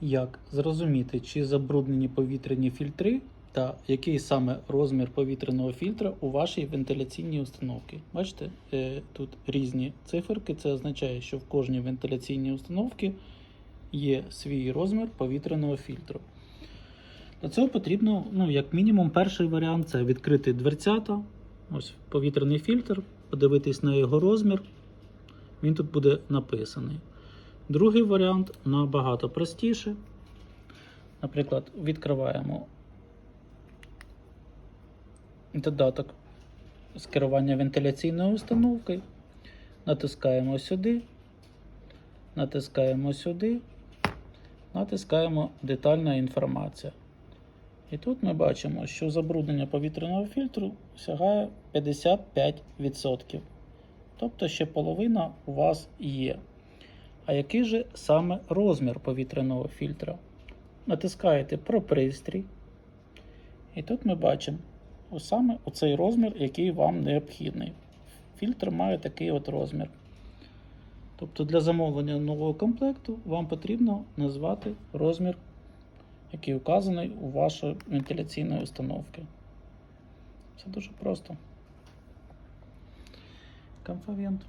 як зрозуміти, чи забруднені повітряні фільтри та який саме розмір повітряного фільтра у вашій вентиляційній установці. Бачите, е, тут різні циферки. Це означає, що в кожній вентиляційній установці є свій розмір повітряного фільтру. Для цього потрібно, ну, як мінімум, перший варіант це відкрити дверцята, ось повітряний фільтр, подивитись на його розмір. Він тут буде написаний. Другий варіант набагато простіше. Наприклад, відкриваємо додаток з керування вентиляційною установкою, натискаємо сюди, натискаємо сюди, натискаємо детальна інформація. І тут ми бачимо, що забруднення повітряного фільтру сягає 55%. Тобто ще половина у вас є. А який же саме розмір повітряного фільтра? Натискаєте про пристрій. І тут ми бачимо саме оцей розмір, який вам необхідний. Фільтр має такий от розмір. Тобто для замовлення нового комплекту вам потрібно назвати розмір, який указаний у вашої вентиляційної установки. Це дуже просто. Комфавент.